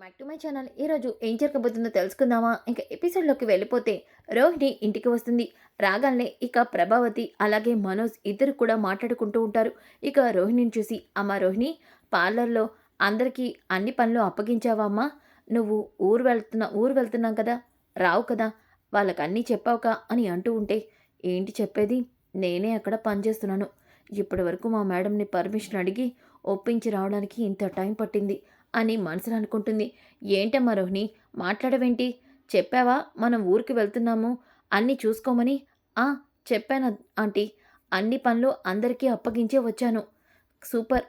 Back to my channel. ఈరోజు ఏం జరగబోతుందో తెలుసుకుందామా? ఇంకా ఎపిసోడ్లోకి వెళ్ళిపోతే రోహిణి ఇంటికి వస్తుంది. రాగానే ఇక ప్రభావతి అలాగే మనోజ్ ఇద్దరు కూడా మాట్లాడుకుంటూ ఉంటారు. ఇక రోహిణిని చూసి అమ్మ రోహిణి పార్లర్లో అందరికీ అన్ని పనులు అప్పగించావా అమ్మా? నువ్వు ఊరు వెళ్తున్నా ఊరు వెళ్తున్నాం కదా రావు కదా వాళ్ళకి అన్నీ చెప్పావుకా అని అంటూ ఉంటే ఏంటి చెప్పేది? నేనే అక్కడ పనిచేస్తున్నాను ఇప్పటి వరకు మా మేడంని పర్మిషన్ అడిగి ఒప్పించి రావడానికి ఇంత టైం పట్టింది. అని మనసులో అనుకుంటుంది. ఏంటమ్మా రోహిణి? మాట్లాడవేంటి? చెప్పావా? మనం ఊరికి వెళ్తున్నాము. అన్నీ చూసుకోమని? ఆ చెప్పాను ఆంటీ. అన్ని పనులు అందరికీ అప్పగించే వచ్చాను. సూపర్.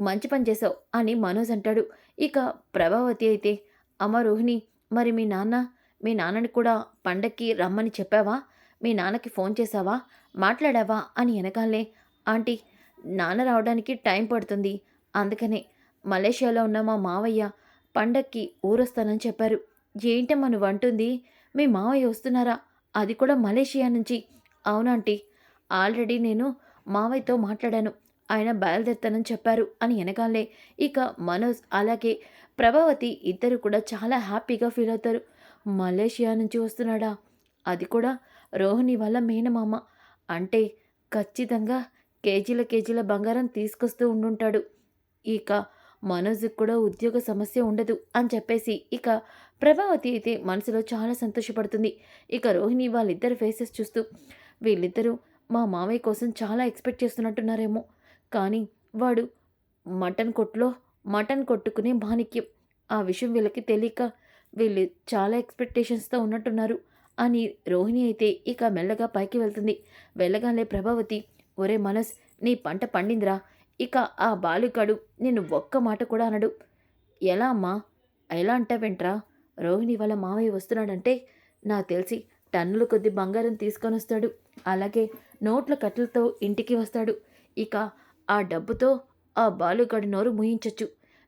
మంచి పని చేసావు అని మనోజ్ అంటాడు. ఇక ప్రభావతి అయితే అమ్మ రోహిణి మరి మీ నాన్న? మీ నాన్నని కూడా పండక్కి రమ్మని చెప్పావా? మీ నాన్నకి ఫోన్ చేశావా? మాట్లాడావా? అని వెనకాలే ఆంటీ నాన్న రావడానికి టైం పడుతుంది. అందుకనే మలేషియాలో ఉన్న మా మావయ్య పండక్కి ఊరొస్తానని చెప్పారు. ఏంటమ్మా నువ్వు అంటుంది మీ మావయ్య వస్తున్నారా? అది కూడా మలేషియా నుంచి. అవునాంటీ ఆల్రెడీ నేను మావయ్యతో మాట్లాడాను. ఆయన బయలుదేరుతానని చెప్పారు అని వెనకాలే ఇక మనోజ్ అలాగే ప్రభావతి ఇద్దరు కూడా చాలా హ్యాపీగా ఫీల్ అవుతారు. మలేషియా నుంచి వస్తున్నాడా? అది కూడా రోహిణి వల్ల మేనమామ. అంటే ఖచ్చితంగా కేజీల కేజీల బంగారం తీసుకొస్తూ ఉండుంటాడు. ఇక మనోజ్కి కూడా ఉద్యోగ సమస్య ఉండదు అని చెప్పేసి ఇక ప్రభావతి అయితే మనసులో చాలా సంతోషపడుతుంది. ఇక రోహిణి వాళ్ళిద్దరు ఫేసెస్ చూస్తూ వీళ్ళిద్దరూ మా మామయ్య కోసం చాలా ఎక్స్పెక్ట్ చేస్తున్నట్టున్నారేమో. కానీ వాడు మటన్ కొట్లో మటన్ కొట్టుకునే మాణిక్యం. ఆ విషయం వీళ్ళకి తెలియక వీళ్ళు చాలా ఎక్స్పెక్టేషన్స్తో ఉన్నట్టున్నారు అని రోహిణి అయితే ఇక మెల్లగా పైకి వెళ్తుంది. వెళ్ళగానే ప్రభావతి ఒరే మనస్ నీ పంట పండిందిరా. ఇక ఆ బాలుగాడు నేను ఒక్క మాట కూడా అనడు. ఎలా అమ్మా? ఎలా అంటావేంట్రా? రోహిణి వాళ్ళ మావయ్య వస్తున్నాడంటే నాకు తెలిసి టన్నుల కొద్ది బంగారం తీసుకొని వస్తాడు అలాగే నోట్ల కట్టలతో ఇంటికి వస్తాడు. ఇక ఆ డబ్బుతో ఆ బాలుగాడి నోరు ముయించచ్చు.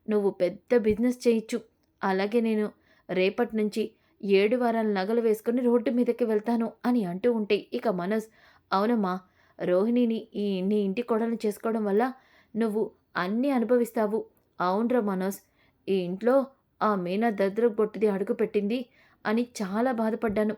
నువ్వు పెద్ద బిజినెస్ చేయొచ్చు. అలాగే నేను రేపటి నుంచి ఏడు వారాల నగలు వేసుకుని రోడ్డు మీదకి వెళ్తాను అని అంటూ ఉంటే ఇక మనోజ్ అవునమ్మా రోహిణిని ఈ నీ ఇంటి కోడలు చేసుకోవడం వల్ల నువ్వు అన్నీ అనుభవిస్తావు. అవునరా మనోజ్ ఈ ఇంట్లో ఆ మీనా దద్ర బొట్టిది అడుగు పెట్టింది అని చాలా బాధపడ్డాను.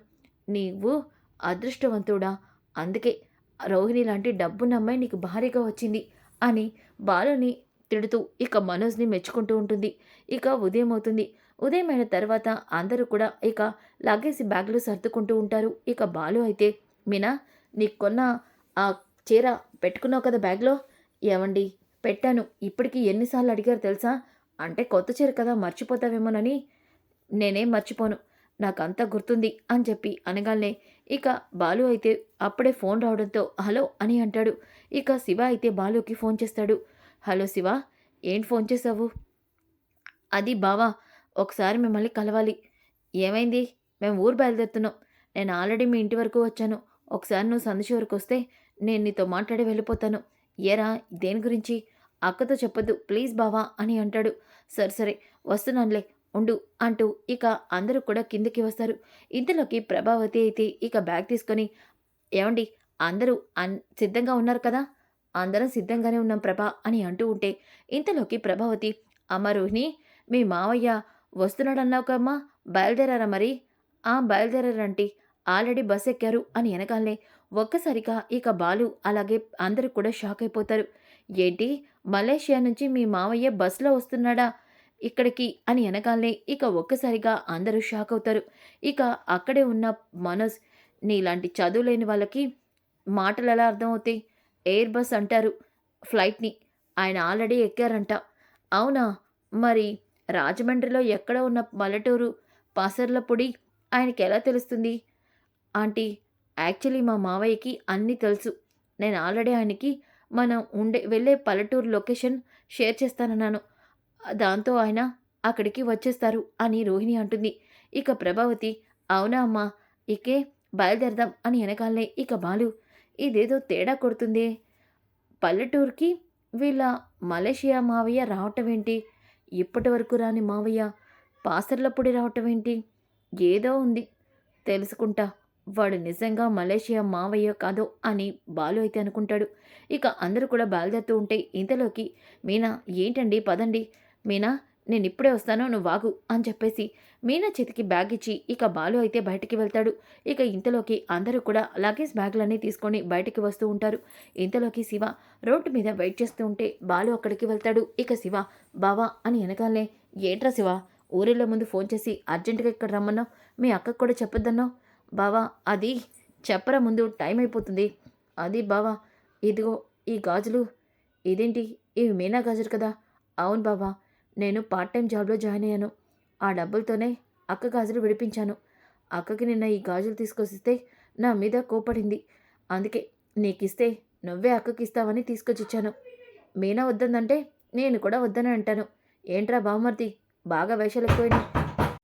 నీవు అదృష్టవంతుడా? అందుకే రోహిణి లాంటి డబ్బున్న అమ్మాయి నీకు భారీగా వచ్చింది అని బాలుని తిడుతూ ఇక మనోజ్ని మెచ్చుకుంటూ ఉంటుంది. ఇక ఉదయం అవుతుంది. ఉదయం అయిన తర్వాత అందరూ కూడా ఇక లగేసి బ్యాగ్లు సర్దుకుంటూ ఉంటారు. ఇక బాలు అయితే మీనా నీకు కొన్న ఆ చీర పెట్టుకున్నావు కదా బ్యాగ్లో? ఏమండి? పెట్టాను. ఇప్పటికి ఎన్నిసార్లు అడిగారు తెలుసా? అంటే కొత్త చీర కదా మర్చిపోతావేమోనని. నేనేం మర్చిపోను. నాకంతా గుర్తుంది అని చెప్పి అనగానే ఇక బాలు అయితే అప్పుడే ఫోన్ రావడంతో హలో అని అంటాడు. ఇక శివ అయితే బాలుకి ఫోన్ చేస్తాడు. హలో శివ ఏంటి ఫోన్ చేసావు అది బావా ఒకసారి మిమ్మల్ని కలవాలి. ఏమైంది? మేము ఊరు బయలుదేరుతున్నాం. నేను ఆల్రెడీ మీ ఇంటి వరకు వచ్చాను. ఒకసారి నువ్వు సందేశం వరకు వస్తే నేను నీతో మాట్లాడి వెళ్ళిపోతాను. ఏరా దేని గురించి? అక్కతో చెప్పొద్దు ప్లీజ్ బావా అని అంటాడు. సరే సరే వస్తున్నానులే ఉండు అంటూ ఇక అందరూ కూడా కిందకి వస్తారు. ఇంతలోకి ప్రభావతి అయితే ఇక బ్యాగ్ తీసుకొని ఏమండి అందరూ అన్ సిద్ధంగా ఉన్నారు కదా? అందరం సిద్ధంగానే ఉన్నాం ప్రభా అని అంటూ ఉంటే ఇంతలోకి ప్రభావతి అమ్మ రోహిణి మీ మావయ్య వస్తున్నాడన్నావు కమ్మా బయలుదేరారా మరి? ఆ బయలుదేరారంటీ ఆల్రెడీ బస్ ఎక్కారు అని వెనకాలనే ఒక్కసారిగా ఇక బాలు అలాగే అందరూ కూడా షాక్ అయిపోతారు. ఏంటి? మలేషియా నుంచి మీ మావయ్య బస్సులో వస్తున్నాడా? ఇక్కడికి అని అనగానే ఇక ఒక్కసారిగా అందరూ షాక్ అవుతారు. ఇక అక్కడే ఉన్న మనోజ్ నీలాంటి చదువు లేని వాళ్ళకి మాటలు ఎలా అర్థమవుతాయి? ఎయిర్ బస్ అంటారు ఫ్లైట్ని. ఆయన ఆల్రెడీ ఎక్కారంట. అవునా? మరి రాజమండ్రిలో ఎక్కడ ఉన్న పల్లెటూరు పాసర్లపొడి ఆయనకి ఎలా తెలుస్తుంది? ఆంటీ యాక్చువల్లీ మా మావయ్యకి అన్నీ తెలుసు. నేను ఆల్రెడీ ఆయనకి మనం ఉండే వెళ్ళే పల్లెటూరు లొకేషన్ షేర్ చేస్తానన్నాను. దాంతో ఆయన అక్కడికి వచ్చేస్తారు అని రోహిణి అంటుంది. ఇక ప్రభావతి అవునా అమ్మా ఇకే బయలుదేరదాం అని వెనకాలనే ఇక బాలు ఇదేదో తేడా కొడుతుంది? పల్లెటూరుకి వీళ్ళ మలేషియా మావయ్య రావటం ఏంటి? ఇప్పటి వరకు రాని మావయ్య పాసర్లపొడి రావటం ఏంటి? ఏదో ఉంది తెలుసుకుంటా. వాడు నిజంగా మలేషియా మావయ్య కాదో అని బాలు అయితే అనుకుంటాడు. ఇక అందరూ కూడా బయలుదేరుతూ ఉంటే ఇంతలోకి మీనా ఏంటండి? పదండి. మీనా నేను ఇప్పుడే వస్తాను. నువ్వు వాగు అని చెప్పేసి మీనా చేతికి బ్యాగ్ ఇచ్చి ఇక బాలు అయితే బయటికి వెళ్తాడు. ఇక ఇంతలోకి అందరూ కూడా లగేజ్ బ్యాగులన్నీ తీసుకొని బయటికి వస్తూ ఉంటారు. ఇంతలోకి శివ రోడ్డు మీద వెయిట్ చేస్తూ ఉంటే బాలు అక్కడికి వెళ్తాడు. ఇక శివ బావా అని వెనకాలనే ఏంట్రా శివ? ఊరిలో ముందు ఫోన్ చేసి అర్జెంటుగా ఇక్కడ రమ్మన్నావు. మీ అక్కకు కూడా చెప్పొద్దన్నావు. బావా అది చెప్పరా ముందు టైం అయిపోతుంది. అది బావా ఇదిగో ఈ గాజులు. ఇదేంటి? ఇవి మీనా గాజులు కదా? అవును బావా నేను పార్ట్ టైం జాబ్లో జాయిన్ అయ్యాను. ఆ డబ్బులతోనే అక్క గాజులు విడిపించాను. అక్కకి నిన్న ఈ గాజులు తీసుకొస్తే నా మీద కోపడింది అందుకే నీకు ఇస్తే నువ్వే అక్కకి ఇస్తావని తీసుకొచ్చిచ్చాను. మీనా వద్దందంటే నేను కూడా వద్దని అంటాను. ఏంట్రా బావమర్ది? బాగా వేషాలు ఎక్కువైనా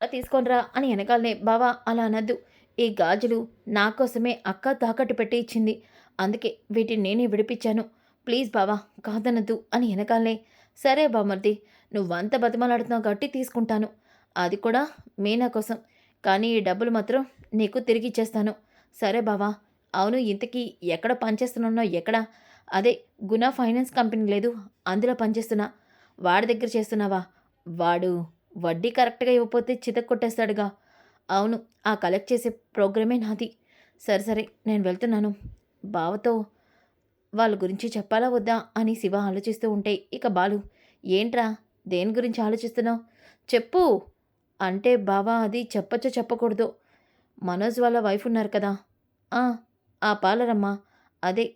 తీసుకోనరా అని వెనకాలనే బావా అలా అనద్దు. ఈ గాజులు నా కోసమే అక్క తాకట్టు పెట్టి ఇచ్చింది. అందుకే వీటిని నేనే విడిపించాను. ప్లీజ్ బావా కాదనద్దు అని వెనకాలనే సరే బామర్ది నువ్వంత బతిమలాడుతున్నావు కాబట్టి తీసుకుంటాను. అది కూడా మీనా కోసం. కానీ ఈ డబ్బులు మాత్రం నీకు తిరిగి ఇచ్చేస్తాను. సరే బావా అవును ఇంతకీ ఎక్కడ పనిచేస్తున్నానో ఎక్కడ? అదే గుణ ఫైనాన్స్ కంపెనీ లేదు అందులో పనిచేస్తున్నా. వాడి దగ్గర చేస్తున్నావా? వాడు వడ్డీ కరెక్ట్గా ఇవ్వకపోతే చితక్ కొట్టేస్తాడుగా అవును ఆ కలెక్ట్ చేసే ప్రోగ్రామే నాది. సరే సరే నేను వెళ్తున్నాను. బావతో వాళ్ళ గురించి చెప్పాలా వద్దా అని శివ ఆలోచిస్తూ ఉంటే ఇక బాలు ఏంట్రా దేని గురించి ఆలోచిస్తున్నావు? చెప్పు. అంటే బావా అది చెప్పచ్చో చెప్పకూడదు? మనోజ్ వాళ్ళ వైఫ్ ఉన్నారు కదా. "ఆ, పాలరమ్మ అదే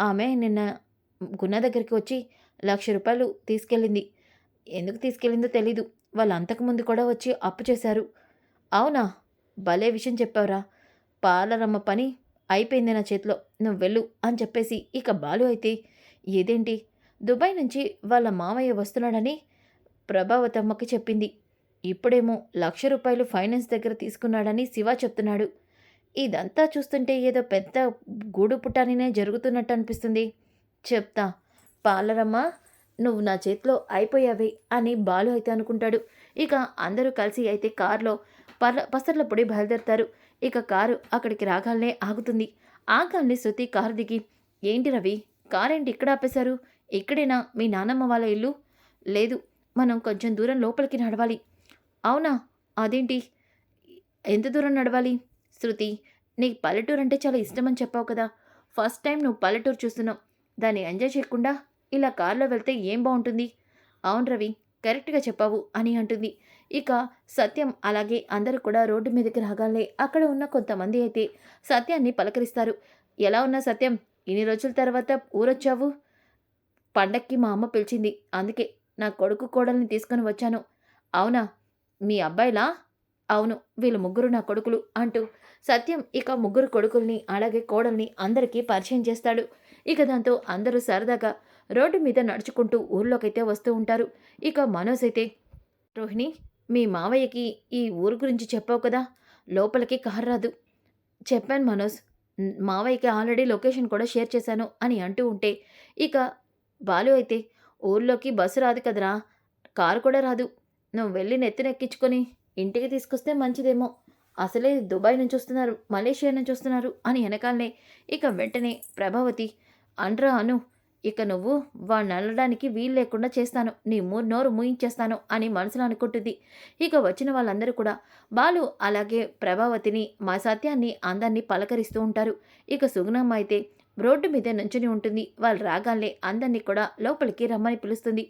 ఆమె నిన్న గున్న దగ్గరికి వచ్చి లక్ష రూపాయలు తీసుకెళ్ళింది. ఎందుకు తీసుకెళ్ళిందో తెలీదు. వాళ్ళు అంతకుముందు కూడా వచ్చి అప్పు చేశారు. అవునా? భలే విషయం చెప్పావురా. పాలరమ్మ పని అయిపోయింది నా చేతిలో. నువ్వు వెళ్ళు అని చెప్పేసి ఇక బాలు అయితే ఇదేంటి దుబాయ్ నుంచి వాళ్ళ మామయ్య వస్తున్నాడని ప్రభావతమ్మకి చెప్పింది. ఇప్పుడేమో లక్ష రూపాయలు ఫైనాన్స్ దగ్గర తీసుకున్నాడని శివ చెప్తున్నాడు. ఇదంతా చూస్తుంటే ఏదో పెద్ద గూడు పుట్టానినే జరుగుతున్నట్టు అనిపిస్తుంది. చెప్తా. పాలరమ్మ నువ్వు నా చేతిలో అయిపోయావే అని బాలు అయితే అనుకుంటాడు. ఇక అందరూ కలిసి అయితే కారులో పర్ల పసర్ల పొడి బయలుదేరుతారు. ఇక కారు అక్కడికి రాగానే ఆగుతుంది. ఆగానే శృతి కారు దిగి ఏంటి రవి? కారేంటి ఇక్కడ ఆపేశారు? ఇక్కడేనా? మీ నానమ్మ వాళ్ళ ఇల్లు? లేదు. మనం కొంచెం దూరం లోపలికి నడవాలి. అవునా? అదేంటి? ఎంత దూరం నడవాలి? శృతి నీకు పల్లెటూరు అంటే చాలా ఇష్టమని చెప్పావు కదా. ఫస్ట్ టైం నువ్వు పల్లెటూరు చూస్తున్నావు. దాన్ని ఎంజాయ్ చేయకుండా ఇలా కారులో వెళ్తే ఏం బాగుంటుంది? అవును రవి కరెక్ట్గా చెప్పావు అని అంటుంది. ఇక సత్యం అలాగే అందరూ కూడా రోడ్డు మీదకి రాగానే అక్కడ ఉన్న కొంతమంది అయితే సత్యాన్ని పలకరిస్తారు. ఎలా ఉన్నా సత్యం ఇన్ని రోజుల తర్వాత ఊరొచ్చావు? పండక్కి మా అమ్మ పిలిచింది. అందుకే నా కొడుకు కోడల్ని తీసుకొని వచ్చాను. అవునా? మీ అబ్బాయిలా? అవును వీళ్ళు ముగ్గురు నా కొడుకులు అంటూ సత్యం ఇక ముగ్గురు కొడుకుల్ని అలాగే కోడల్ని అందరికీ పరిచయం చేస్తాడు. ఇక దాంతో అందరూ సరదాగా రోడ్డు మీద నడుచుకుంటూ ఊర్లోకైతే వస్తూ ఉంటారు. ఇక మనోజ్ అయితే రోహిణి మీ మావయ్యకి ఈ ఊరు గురించి చెప్పావు కదా లోపలికి కారు రాదు. చెప్పాను మనోజ్. మావయ్యకి ఆల్రెడీ లొకేషన్ కూడా షేర్ చేశాను అని అంటూ ఉంటే ఇక బాలు అయితే ఊర్లోకి బస్సు రాదు కదరా కారు కూడా రాదు. నువ్వు వెళ్ళి నెత్తినెక్కించుకొని ఇంటికి తీసుకొస్తే మంచిదేమో. అసలే దుబాయ్ నుంచి వస్తున్నారు మలేషియా నుంచి వస్తున్నారు అని వెనకాలనే ఇక వెంటనే ప్రభావతి అండ్రా అను ఇక నువ్వు వాణ్ణి అల్లడానికి వీలు లేకుండా చేస్తాను. నీ మూ నోరు మూయించేస్తాను అని మనసులో అనుకుంటుంది. ఇక వచ్చిన వాళ్ళందరూ కూడా బాలు అలాగే ప్రభావతిని మా సత్యాన్ని అందరినీ పలకరిస్తూ ఉంటారు. ఇక సుగుణమ్మ అయితే రోడ్డు మీద నుంచుని ఉంటుంది. వాళ్ళు రాగానే అందరినీ కూడా లోపలికి రమ్మని పిలుస్తుంది.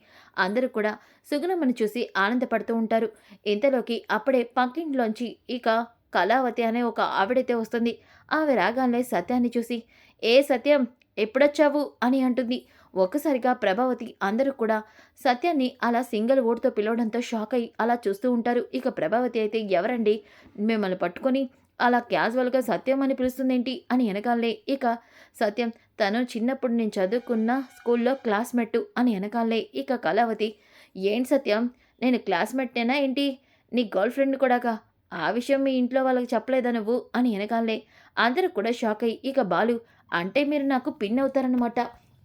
అందరూ కూడా సుగుణమ్మని చూసి ఆనందపడుతూ ఉంటారు. ఇంతలోకి అప్పుడే పక్కింట్లోంచి ఇక కళావతి అనే ఒక ఆవిడైతే వస్తుంది. ఆమె రాగానే సత్యాన్ని చూసి ఏ సత్యం ఎప్పుడొచ్చావు? అని అంటుంది. ఒక్కసారిగా ప్రభావతి అందరూ కూడా సత్యాన్ని అలా సింగిల్ ఓటుతో పిలవడంతో షాక్ అయ్యి అలా చూస్తూ ఉంటారు. ఇక ప్రభావతి అయితే ఎవరండి? మిమ్మల్ని పట్టుకొని అలా క్యాజువల్గా సత్యం అని పిలుస్తుందేంటి? అని వెనకాలే ఇక సత్యం తను చిన్నప్పుడు నేను చదువుకున్న స్కూల్లో క్లాస్మేట్ అని వెనకాలే ఇక కళావతి ఏంటి సత్యం? నేను క్లాస్మేట్నేనా ఏంటి? నీ గర్ల్ ఫ్రెండ్ కూడాగా? ఆ విషయం మీ ఇంట్లో వాళ్ళకి చెప్పలేదా నువ్వు? అని వెనకాలే అందరూ కూడా షాక్ అయ్యి ఇక బాలు అంటే మీరు నాకు పిన్ అవుతారనమాట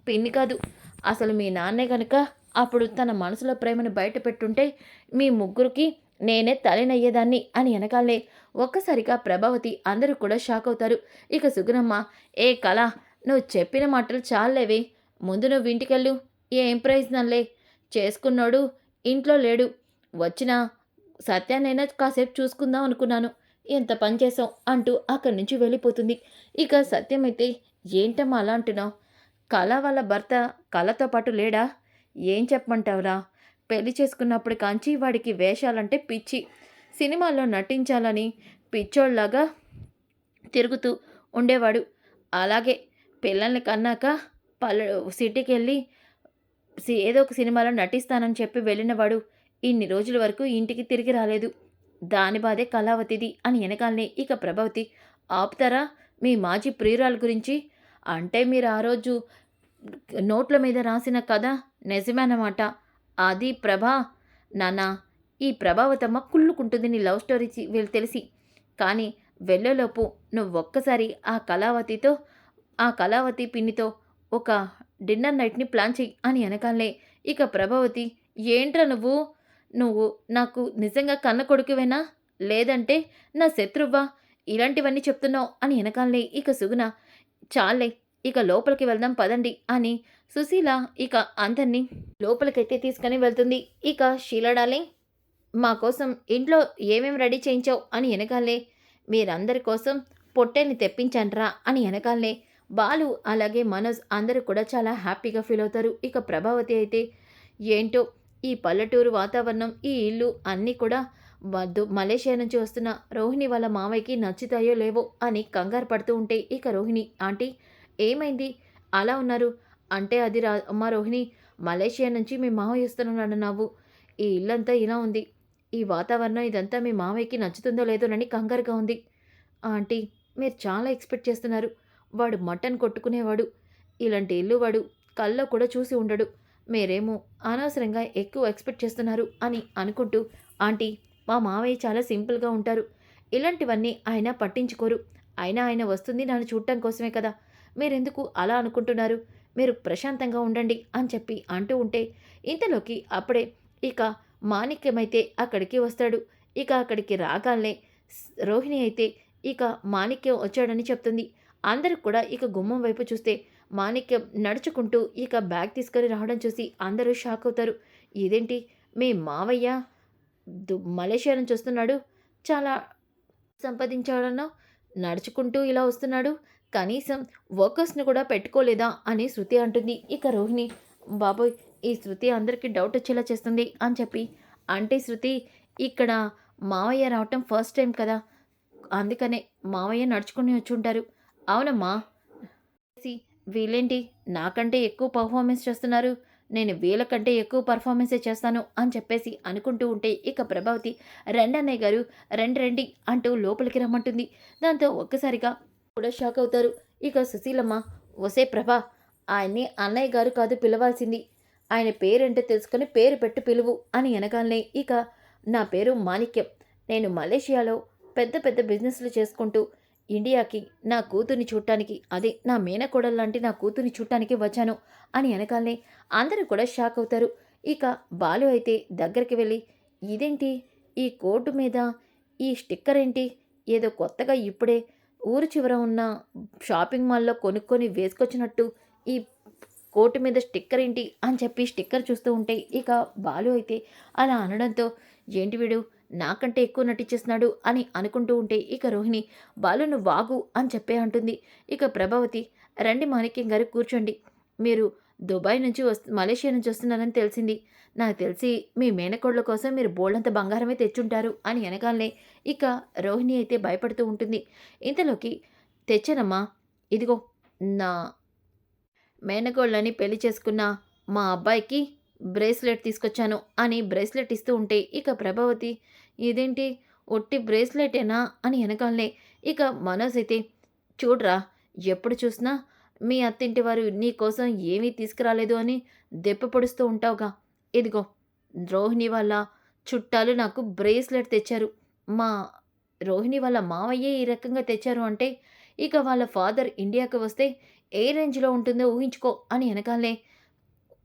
పిన్ని కాదు. అసలు మీ నాన్నే కనుక అప్పుడు తన మనసులో ప్రేమను బయట పెట్టుంటే మీ ముగ్గురికి నేనే తలనయ్యేదాన్ని అని వెనకాలే ఒక్కసారిగా ప్రభావతి అందరూ కూడా షాక్ అవుతారు. ఇక సుగుణమ్మ ఏ కళ నువ్వు చెప్పిన మాటలు చాలేవే ముందు నువ్వు ఇంటికెళ్ళు. ఏం ప్రయోజనంలే. చేసుకున్నాడు ఇంట్లో లేడు. వచ్చిన సత్యాన్నైనా కాసేపు చూసుకుందాం అనుకున్నాను. ఎంత పని చేసాం అంటూ అక్కడి నుంచి వెళ్ళిపోతుంది. ఇక సత్యమైతే ఏంటమ్మా అలా అంటున్నావు? కళ వాళ్ళ భర్త కళతో పాటు లేడా? ఏం చెప్పమంటావురా? పెళ్ళి చేసుకున్నప్పుడు కాంచి వాడికి వేషాలంటే పిచ్చి. సినిమాల్లో నటించాలని పిచ్చోళ్ళలాగా తిరుగుతూ ఉండేవాడు. అలాగే పిల్లల్ని కన్నాక పల్ల సిటీకి వెళ్ళి ఏదో ఒక సినిమాలో నటిస్తానని చెప్పి వెళ్ళినవాడు ఇన్ని రోజుల వరకు ఇంటికి తిరిగి రాలేదు. దాని బాధే కళావతిది అని వెనకాలనే ఇక ప్రభావతి ఆపుతారా? మీ మాజీ ప్రియురాల గురించి? అంటే మీరు ఆ రోజు నోట్ల మీద రాసిన కథ నిజమేనమాట. అది ప్రభా నానా ఈ ప్రభావతమ్మ కుళ్ళుకుంటుంది నీ లవ్ స్టోరీ వీళ్ళు తెలిసి. కానీ వెళ్ళేలోపు నువ్వు ఒక్కసారి ఆ కళావతితో ఆ కళావతి పిన్నితో ఒక డిన్నర్ నైట్ని ప్లాన్ చెయ్యి అని వెనకాలనే ఇక ప్రభావతి ఏంట్రా నువ్వు? నువ్వు నాకు నిజంగా కన్న కొడుకువేనా? లేదంటే నా శత్రువా ఇలాంటివన్నీ చెప్తున్నావు అని వెనకాలనే ఇక సుగుణ చాలే ఇక లోపలికి వెళ్దాం పదండి అని సుశీల ఇక అందరినీ లోపలికైతే తీసుకొని వెళ్తుంది. ఇక శీలడాలి మా కోసం ఇంట్లో ఏమేమి రెడీ చేయించావు అని వెనకాలే మీరందరి కోసం పొట్టేని తెప్పించండ్రా అని వెనకాలనే బాలు అలాగే మనోజ్ అందరూ కూడా చాలా హ్యాపీగా ఫీల్ అవుతారు. ఇక ప్రభావతి అయితే ఏంటో ఈ పల్లెటూరు వాతావరణం ఈ ఇల్లు అన్నీ కూడా వద్దు మలేషియా నుంచి వస్తున్న రోహిణి వాళ్ళ మామయ్యకి నచ్చుతాయో లేవో అని కంగారు పడుతూ ఉంటే ఇక రోహిణి ఆంటీ ఏమైంది? అలా ఉన్నారు. అంటే అది రా అమ్మ రోహిణి మలేషియా నుంచి మీ మామయ్య వస్తున్నాడు ఈ ఇల్లంతా ఇలా ఉంది. ఈ వాతావరణం ఇదంతా మీ మామయ్యకి నచ్చుతుందో లేదోనని కంగారుగా ఉంది. ఆంటీ మీరు చాలా ఎక్స్పెక్ట్ చేస్తున్నారు. వాడు మటన్ కొట్టుకునేవాడు. ఇలాంటి ఇల్లు వాడు కల్లో కూడా చూసి ఉండడు. మీరేమో అనవసరంగా ఎక్కువ ఎక్స్పెక్ట్ చేస్తున్నారు అని అనుకుంటూ ఆంటీ మా మావయ్య చాలా సింపుల్గా ఉంటారు. ఇలాంటివన్నీ ఆయన పట్టించుకోరు. అయినా ఆయన వస్తుంది నన్ను చూడటం కోసమే కదా. మీరెందుకు అలా అనుకుంటున్నారు? మీరు ప్రశాంతంగా ఉండండి అని చెప్పి అంటూ ఉంటే ఇంతలోకి అప్పుడే ఇక మాణిక్యమైతే అక్కడికి వస్తాడు. ఇక అక్కడికి రాగానే రోహిణి అయితే ఇక మాణిక్యం వచ్చాడని చెప్తుంది. అందరూ కూడా ఇక గుమ్మం వైపు చూస్తే మాణిక్యం నడుచుకుంటూ ఇక బ్యాగ్ తీసుకొని రావడం చూసి అందరూ షాక్ అవుతారు. ఇదేంటి? మీ మావయ్య మలేషియా నుంచి వస్తున్నాడు. చాలా సంపాదించాడనో నడుచుకుంటూ ఇలా వస్తున్నాడు. కనీసం వర్కర్స్ని కూడా పెట్టుకోలేదా అని శృతి అంటుంది. ఇక రోహిణి బాబోయ్ ఈ శృతి అందరికీ డౌట్ వచ్చేలా చేస్తుంది అని చెప్పి. అంటే శృతి ఇక్కడ మావయ్య రావటం ఫస్ట్ టైం కదా. అందుకనే మావయ్య నడుచుకుని వచ్చి ఉంటారు. అవునమ్మా. వీళ్ళేంటి? నాకంటే ఎక్కువ పర్ఫార్మెన్స్ చేస్తున్నారు. నేను వీళ్ళకంటే ఎక్కువ పర్ఫార్మెన్సే చేస్తాను అని చెప్పేసి అనుకుంటూ ఉంటే ఇక ప్రభావతి రెండన్నయ్య గారు రండి రండి అంటూ లోపలికి రమ్మంటుంది. దాంతో ఒక్కసారిగా కూడా షాక్ అవుతారు. ఇక సుశీలమ్మ వసే ప్రభా ఆయన్ని అన్నయ్య గారు కాదు పిలవాల్సింది. ఆయన పేరంటే తెలుసుకొని పేరు పెట్టి పిలువు అని వెనకాలనే ఇక నా పేరు మాణిక్యం. నేను మలేషియాలో పెద్ద పెద్ద బిజినెస్లు చేసుకుంటూ ఇండియాకి నా కూతుర్ని చూడటానికి అదే నా మేనకోడల్లాంటి నా కూతుర్ని చూడటానికి వచ్చాను అని వెనకాలనే అందరూ కూడా షాక్ అవుతారు. ఇక బాలు అయితే దగ్గరికి వెళ్ళి ఇదేంటి? ఈ కోటు మీద ఈ స్టిక్కర్ ఏంటి? ఏదో కొత్తగా ఇప్పుడే ఊరు చివర ఉన్న షాపింగ్ మాల్లో కొనుక్కొని వేసుకొచ్చినట్టు ఈ కోటు మీద స్టిక్కర్ ఏంటి? అని చెప్పి స్టిక్కర్ చూస్తూ ఉంటే ఇక బాలు అయితే అలా అనడంతో ఏంటి వీడు? నాకంటే ఎక్కువ నటించేస్తున్నాడు అని అనుకుంటూ ఉంటే ఇక రోహిణి బాలును వాగు అని చెప్పే అంటుంది. ఇక ప్రభావతి రండి మాణిక్యం గారు కూర్చోండి. మీరు దుబాయ్ నుంచి వస్తు మలేషియా నుంచి వస్తున్నారని తెలిసింది. నాకు తెలిసి మీ మేనకోళ్ళ కోసం మీరు బోల్డంత బంగారమే తెచ్చుంటారు అని వెనకాలనే ఇక రోహిణి అయితే భయపడుతూ ఉంటుంది. ఇంతలోకి తెచ్చానమ్మా. ఇదిగో నా మేనకోళ్ళని పెళ్ళి చేసుకున్న మా అబ్బాయికి బ్రేస్లెట్ తీసుకొచ్చాను అని బ్రేస్లెట్ ఇస్తూ ఉంటే ఇక ప్రభావతి ఇదేంటి? ఒట్టి బ్రేస్లెటేనా? అని వెనకాలనే ఇక మనోజ్ అయితే చూడరా ఎప్పుడు చూసినా మీ అత్తింటి వారు నీ కోసం ఏమీ తీసుకురాలేదు అని దెప్ప పొడుస్తూ ఉంటావుగా. ఇదిగో రోహిణి వాళ్ళ చుట్టాలు నాకు బ్రేస్లెట్ తెచ్చారు. మా రోహిణి వాళ్ళ మావయ్యే ఈ రకంగా తెచ్చారు అంటే ఇక వాళ్ళ ఫాదర్ ఇండియాకి వస్తే ఏ రేంజ్లో ఉంటుందో ఊహించుకో అని వెనకాలనే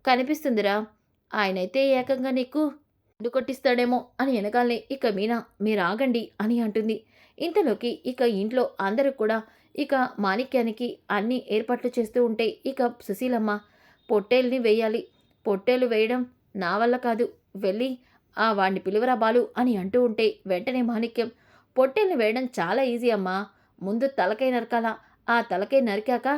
కనిపిస్తుందిరా ఆయనైతే ఏకంగా నీకు కొట్టిస్తాడేమో అని వెనకాలనే ఇక మీనా మీరు ఆగండి అని అంటుంది. ఇంతలోకి ఇక ఇంట్లో అందరూ కూడా ఇక మాణిక్యానికి అన్ని ఏర్పాట్లు చేస్తూ ఉంటే ఇక సుశీలమ్మ పొట్టేల్ని వేయాలి. పొట్టేలు వేయడం నా వల్ల కాదు. వెళ్ళి ఆ వాడిని పిలువరా బాలు అని అంటూ ఉంటే వెంటనే మాణిక్యం పొట్టేల్ని వేయడం చాలా ఈజీ అమ్మా. ముందు తలకై నరకాల. ఆ తలకై నరికాక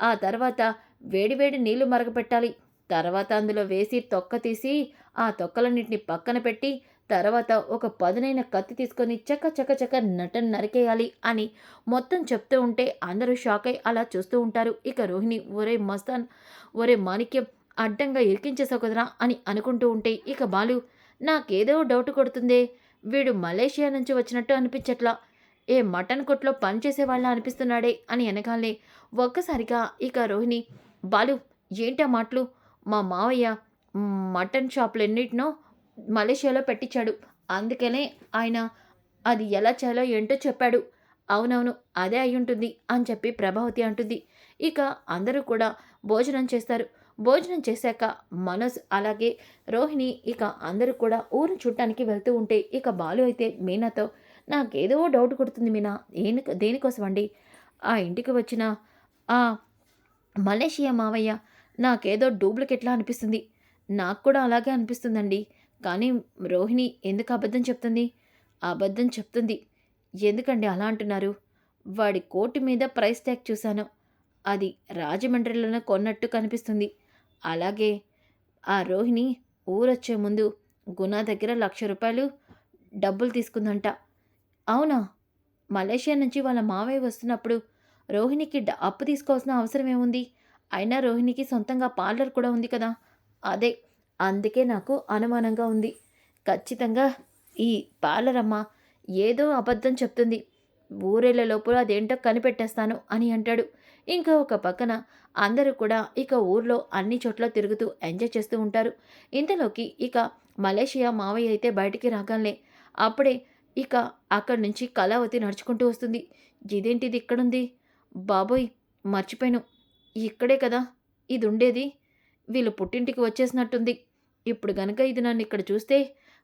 ఆ తర్వాత వేడివేడి నీళ్ళు మరగపెట్టాలి. తర్వాత అందులో వేసి తొక్క తీసి ఆ తొక్కలన్నింటిని పక్కన పెట్టి తర్వాత ఒక పదునైన కత్తి తీసుకొని చక్క చక్క చక్క నటన నరికేయాలి అని మొత్తం చెప్తూ ఉంటే అందరూ షాక్ అయి అలా చూస్తూ ఉంటారు. ఇక రోహిణి ఒరే మస్తాన్ ఒరే మాణిక్యం అడ్డంగా ఇరికించేసావు కదరా అని అనుకుంటూ ఉంటే ఇక బాలు నాకేదో డౌట్ కొడుతుందే వీడు మలేషియా నుంచి వచ్చినట్టు అనిపించట్లా ఏ మటన్ కొట్లో పనిచేసేవాళ్ళ అనిపిస్తున్నాడే అని వెనకాలే ఒక్కసారిగా ఇక రోహిణి బాలు ఏంటా మాటలు? మా మావయ్య మటన్ షాపులన్నిటినో మలేషియాలో పెట్టించాడు అందుకనే ఆయన అది ఎలా చేయాలో ఏంటో చెప్పాడు. అవునవును అదే అయి ఉంటుంది అని చెప్పి ప్రభావతి అంటుంది. ఇక అందరూ కూడా భోజనం చేస్తారు. భోజనం చేశాక మనోజ్ అలాగే రోహిణి ఇక అందరూ కూడా ఊరు చుట్టానికి వెళ్తూ ఉంటే ఇక బాలు అయితే మీనాతో నాకేదో డౌట్ కొడుతుంది మీనా దేని దేనికోసం అండి ఆ ఇంటికి వచ్చిన ఆ మలేషియా మావయ్య నాకేదో డూప్లికేట్లా అనిపిస్తుంది. నాకు కూడా అలాగే అనిపిస్తుందండి. కానీ రోహిణి ఎందుకు అబద్ధం చెప్తుంది? అబద్ధం చెప్తుంది. ఎందుకండి అలా అంటున్నారు? వాడి కోటి మీద ప్రైస్ ట్యాగ్ చూశాను. అది రాజమండ్రిలోనే కొన్నట్టు కనిపిస్తుంది. అలాగే ఆ రోహిణి ఊరొచ్చే ముందు గుణ దగ్గర లక్ష రూపాయలు డబ్బులు తీసుకుందంట. అవునా? మలేషియా నుంచి వాళ్ళ మావయ్య వస్తున్నప్పుడు రోహిణికి డ- అప్పు తీసుకోవాల్సిన అవసరం ఏముంది? అయినా రోహిణికి సొంతంగా పార్లర్ కూడా ఉంది కదా. అదే అందుకే నాకు అనుమానంగా ఉంది. ఖచ్చితంగా ఈ పార్లర్ అమ్మ ఏదో అబద్ధం చెప్తుంది. ఊరేళ్ళ లోపల అదేంటో కనిపెట్టేస్తాను అని అంటాడు. ఇంకా ఒక పక్కన అందరూ కూడా ఇక ఊర్లో అన్ని చోట్ల తిరుగుతూ ఎంజాయ్ చేస్తూ ఉంటారు. ఇంతలోకి ఇక మలేషియా మావయ్య అయితే బయటికి రాగానే అప్పుడే ఇక అక్కడి నుంచి కళావతి నడుచుకుంటూ వస్తుంది. ఇదేంటిది ఇక్కడుంది? బాబోయ్ మర్చిపోయాను. ఇక్కడే కదా ఇది ఉండేది వీళ్ళు పుట్టింటికి వచ్చేసినట్టుంది. ఇప్పుడు గనక ఇది నన్ను ఇక్కడ చూస్తే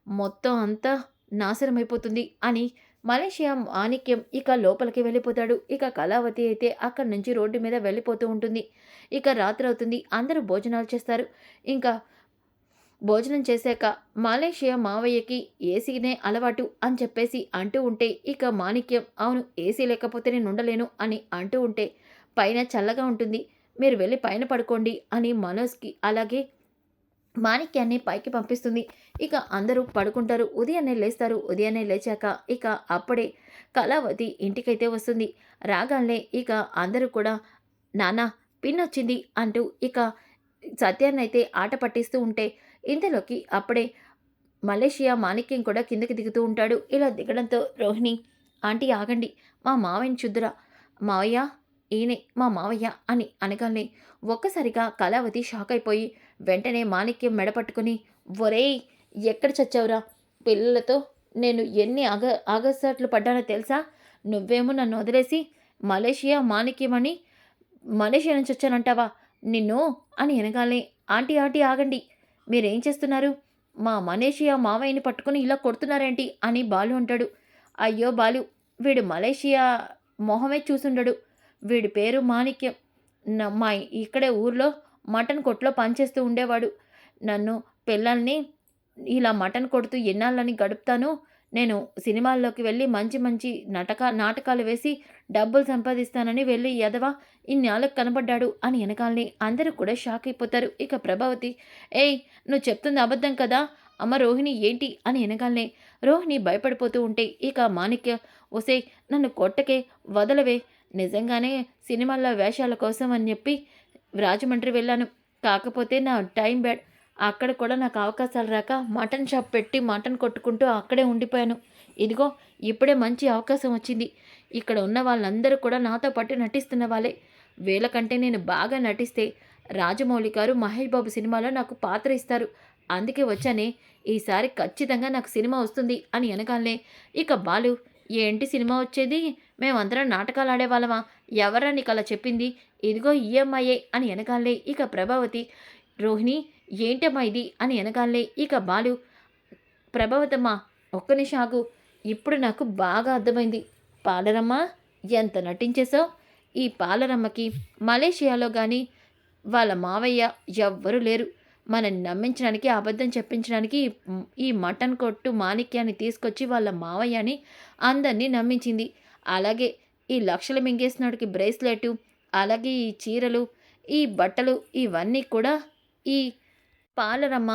మొత్తం అంతా నాశనమైపోతుంది అని మలేషియా మాణిక్యం ఇక లోపలికి వెళ్ళిపోతాడు. ఇక కళావతి అయితే అక్కడి నుంచి రోడ్డు మీద వెళ్ళిపోతూ ఉంటుంది. ఇక రాత్రి అవుతుంది అందరూ భోజనాలు చేస్తారు. ఇంకా భోజనం చేశాక మలేషియా మావయ్యకి ఏసీనే అలవాటు అని చెప్పేసి అంటూ ఉంటే ఇక మాణిక్యం అవును ఏసీ లేకపోతే నేను ఉండలేను అని అంటూ ఉంటే పైన చల్లగా ఉంటుంది. మీరు వెళ్ళి పైన పడుకోండి అని మనోజ్కి అలాగే మాణిక్యాన్ని పైకి పంపిస్తుంది. ఇక అందరూ పడుకుంటారు. ఉదయాన్నే లేస్తారు. ఉదయాన్నే లేచాక ఇక అప్పుడే కళావతి ఇంటికైతే వస్తుంది. రాగానే ఇక అందరూ కూడా నాన్న పిన్ వచ్చింది అంటూ ఇక సత్యాన్ని అయితే ఆట పట్టిస్తూ ఉంటే ఇంతలోకి అప్పుడే మలేషియా మాణిక్యం కూడా కిందకి దిగుతూ ఉంటాడు. ఇలా దిగడంతో రోహిణి ఆంటీ ఆగండి. మా మావయ్యని చూద్దురా. మావయ్య ఈయనే మా మావయ్య అని అనగానే ఒక్కసారిగా కళావతి షాక్ అయిపోయి వెంటనే మాణిక్యం మెడపట్టుకుని ఒరేయ్ ఎక్కడ చచ్చావురా? పిల్లలతో నేను ఎన్ని అగ ఆగస్టాట్లు పడ్డానో తెలుసా? నువ్వేమో నన్ను వదిలేసి మలేషియా మాణిక్యం అని మలేషియా నుంచి వచ్చానంటావా? నిన్ను? అని అనగానే ఆంటీ ఆంటీ ఆగండి. మీరేం చేస్తున్నారు? మా మలేషియా మావయ్యని పట్టుకుని ఇలా కొడుతున్నారేంటి? అని బాలు అంటాడు. అయ్యో బాలు వీడు మలేషియా మొహమే చూసుండడు. వీడి పేరు మాణిక్యం. మా ఇక్కడే ఊర్లో మటన్ కొట్లో పనిచేస్తూ ఉండేవాడు. నన్ను పిల్లల్ని ఇలా మటన్ కొడుతూ ఎన్నాళ్ళని గడుపుతాను నేను సినిమాల్లోకి వెళ్ళి మంచి మంచి నటక నాటకాలు వేసి డబ్బులు సంపాదిస్తానని వెళ్ళి ఎదవా ఇన్నేళ్ళకి కనబడ్డాడు అని వెనకాలని అందరూ కూడా షాక్ అయిపోతారు. ఇక ప్రభావతి ఏయ్ నువ్వు చెప్తుంది అబద్ధం కదా? అమ్మ రోహిణి ఏంటి? అని వెనకాలనే రోహిణి భయపడిపోతూ ఉంటే ఇక మాణిక్య ఒసే నన్ను కొట్టకే వదలవే నిజంగానే సినిమాల్లో వేషాల కోసం అని చెప్పి రాజమండ్రి వెళ్ళాను. కాకపోతే నా టైం బ్యాడ్. అక్కడ కూడా నాకు అవకాశాలు రాక మటన్ షాప్ పెట్టి మటన్ కొట్టుకుంటూ అక్కడే ఉండిపోయాను. ఇదిగో ఇప్పుడే మంచి అవకాశం వచ్చింది. ఇక్కడ ఉన్న వాళ్ళందరూ కూడా నాతో పాటు నటిస్తున్న వాళ్ళే. వీళ్ళకంటే నేను బాగా నటిస్తే రాజమౌళి గారు మహేష్ బాబు సినిమాలో నాకు పాత్ర ఇస్తారు. అందుకే వచ్చానే ఈసారి ఖచ్చితంగా నాకు సినిమా వస్తుంది అని అనగానే ఇక బాలు ఏంటి సినిమా వచ్చేది? మేమందరం నాటకాలు ఆడేవాళ్ళమా ఎవరా నీకు అలా చెప్పింది? ఇదిగో ఈఎంఐఏ అని ఎనగాలే ఇక ప్రభావతి. రోహిణి ఏంటమ్మా ఇది? అని ఎనగాలే ఇక బాలు. ప్రభావతమ్మ ఒక్క నిమిషం ఇప్పుడు నాకు బాగా అర్థమైంది. పాలరమ్మ ఎంత నటించేశావు? ఈ పాలరమ్మకి మలేషియాలో కానీ వాళ్ళ మావయ్య ఎవ్వరూ లేరు. మనం నమ్మించడానికి అబద్ధం చెప్పించడానికి ఈ మటన్ కొట్టు మాణిక్యాన్ని తీసుకొచ్చి వాళ్ళ మావయ్యని అందరినీ నమ్మించింది. అలాగే ఈ లక్షలు మింగేసినోడికి బ్రేస్లెట్ అలాగే ఈ చీరలు ఈ బట్టలు ఇవన్నీ కూడా ఈ పాలరమ్మ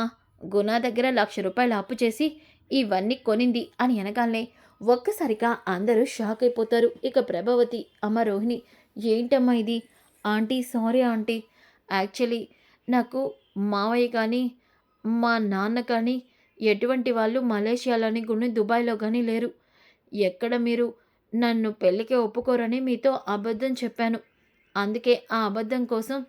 గుణ దగ్గర లక్ష రూపాయలు అప్పు చేసి ఇవన్నీ కొనింది అని అనగానే ఒక్కసారిగా అందరూ షాక్ అయిపోతారు. ఇక ప్రభావతి అమ్మ రోహిణి ఏంటమ్మా ఇది? Aunty sorry aunty. యాక్చువల్లీ నాకు మావయ్య కానీ మా నాన్న కానీ ఎటువంటి వాళ్ళు మలేషియాలోని గుని దుబాయ్లో కానీ లేరు. ఎక్కడ మీరు నన్ను పెళ్ళికి ఒప్పుకోరని మీతో అబద్ధం చెప్పాను. అందుకే ఆ అబద్ధం కోసం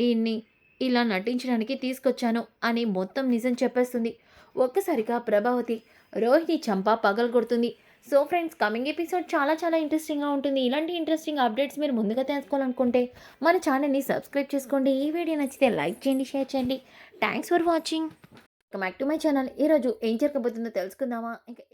ఈయన్ని ఇలా నటించడానికి తీసుకొచ్చాను అని మొత్తం నిజం చెప్పేస్తుంది. ఒక్కసారిగా ప్రభావతి రోహిణి చంప పగలగొడుతుంది సో ఫ్రెండ్స్ కమింగ్ ఎపిసోడ్ చాలా చాలా ఇంట్రెస్టింగ్గా ఉంటుంది. ఇలాంటి ఇంట్రెస్టింగ్ అప్డేట్స్ మీరు ముందుగా తెలుసుకోవాలనుకుంటే మన ఛానల్ని సబ్స్క్రైబ్ చేసుకోండి. ఈ వీడియో నచ్చితే లైక్ చేయండి షేర్ చేయండి. Thanks for watching back to my channel ఈరోజు ఏం జరగబోతుందో తెలుసుకుందామా? ఇంకా